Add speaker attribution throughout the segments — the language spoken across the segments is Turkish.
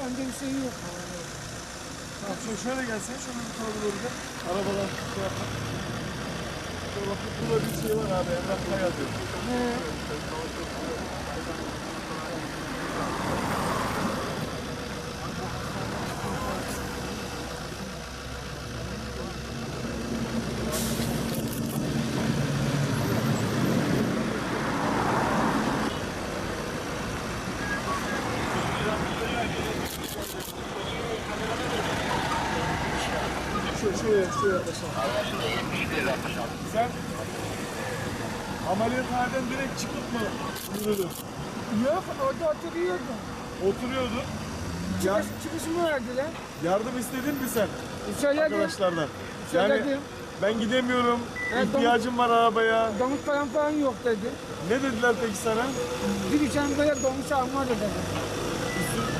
Speaker 1: Bir şey yok.
Speaker 2: Tamam şöyle, şöyle gelsin. Şöyle bir tarafa doğru gel. Arabadan şey yapma. Şöyle bak burada bir şey var abi. Emrah Kaya diyor.
Speaker 1: He.
Speaker 2: Şöyle şöyle yaklaşalım. Sen ameliyathaneden direkt çıkıp mı yürüdün?
Speaker 1: Yok orada oturuyordu.
Speaker 2: Oturuyordun.
Speaker 1: Çıkış, çıkışımı verdiler.
Speaker 2: yardım istedin mi sen
Speaker 1: Söyledim.
Speaker 2: arkadaşlardan? Yani
Speaker 1: Söyledim.
Speaker 2: ben gidemiyorum,
Speaker 1: Evet,
Speaker 2: ihtiyacım var arabaya.
Speaker 1: Domuz falan falan yok dedi.
Speaker 2: Ne dediler peki sana?
Speaker 1: Bir içen böyle domuz alma dedi.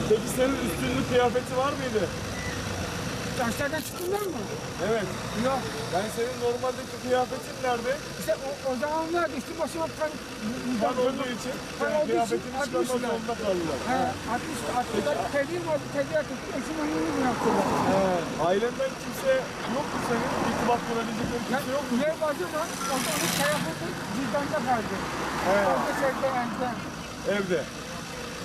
Speaker 2: Peki senin üstünlük kıyafeti var mıydı?
Speaker 1: Taşlardan çıktılar mı?
Speaker 2: Evet.
Speaker 1: Yok.
Speaker 2: Yani senin normaldeki kıyafetin nerede?
Speaker 1: İşte o, o zamanlar üstü başıma kan...
Speaker 2: Kan olduğu için
Speaker 1: Kan
Speaker 2: yani
Speaker 1: olduğu için
Speaker 2: kıyafetini çıkarmak zorunda kaldılar.
Speaker 1: He, 60, 60'da tediğim oldu, tediğim oldu. Eşim önünü bıraktılar.
Speaker 2: He. Ailenden kimse yok mu senin? İrtibat kurabilecek bir
Speaker 1: Ya,
Speaker 2: kimse yok mu?
Speaker 1: ne vardı lan? Orada onun kıyafeti cüzdanda kaldı.
Speaker 2: He.
Speaker 1: Orada şeyde evde.
Speaker 2: Evde.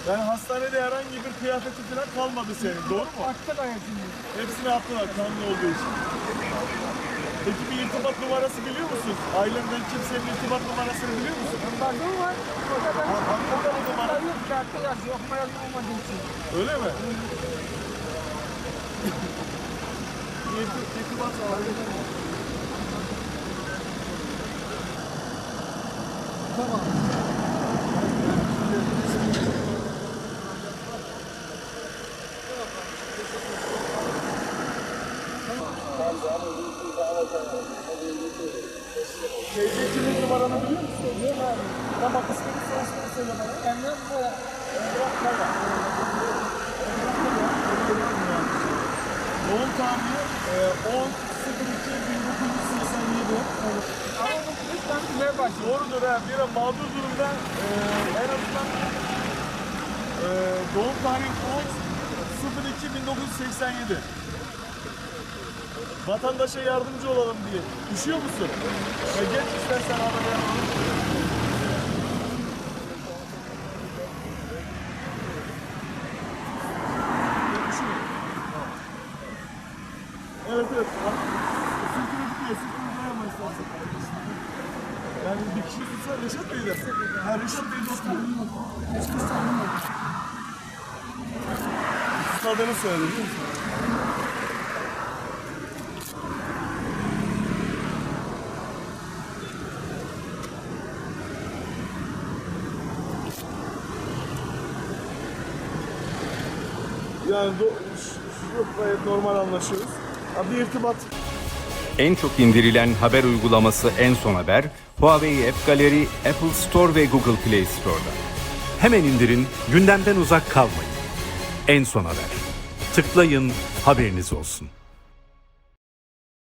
Speaker 2: Yani hastanede herhangi bir kıyafeti falan kalmadı senin. Doğru mu?
Speaker 1: Attık ayetini.
Speaker 2: Hepsini attılar kanlı olduğu için. Peki bir irtibat numarası biliyor musun? Ailenden kimsenin irtibat numarasını biliyor musun?
Speaker 1: Bazı var. O da ben...
Speaker 2: Ha, hakikaten o numara.
Speaker 1: Yok. Kağıtta yazıyor. Okuma yazma olmadığı için.
Speaker 2: Öyle mi? İrti- İrtibat sağlayalım.
Speaker 1: Tamam.
Speaker 2: Teyzecinin numaranı biliyor musun?
Speaker 1: Yok abi.
Speaker 2: Tamam ismini soyisini söyle bana.
Speaker 1: Emrah Kaya.
Speaker 2: Doğum tarihi e, 10 02 1987.
Speaker 1: Ama bu lütfen bilmeye başlıyor.
Speaker 2: Doğrudur ha. Bir de mağdur durumda e, en azından e, doğum tarihi 10 02 1987. Vatandaşa yardımcı olalım diye. Üşüyor musun? E, geç istersen arabaya. Evet evet. Yani bir kişi tutsa Reşat Bey de. Ha Reşat Bey de oturuyor. Adını söyledi değil mi? Yani do- normal anlaşıyoruz. Ha, bir irtibat
Speaker 3: En çok indirilen haber uygulaması En Son Haber, Huawei App Gallery, Apple Store ve Google Play Store'da.
Speaker 4: Hemen indirin, gündemden uzak kalmayın. En son haber. Tıklayın, haberiniz olsun.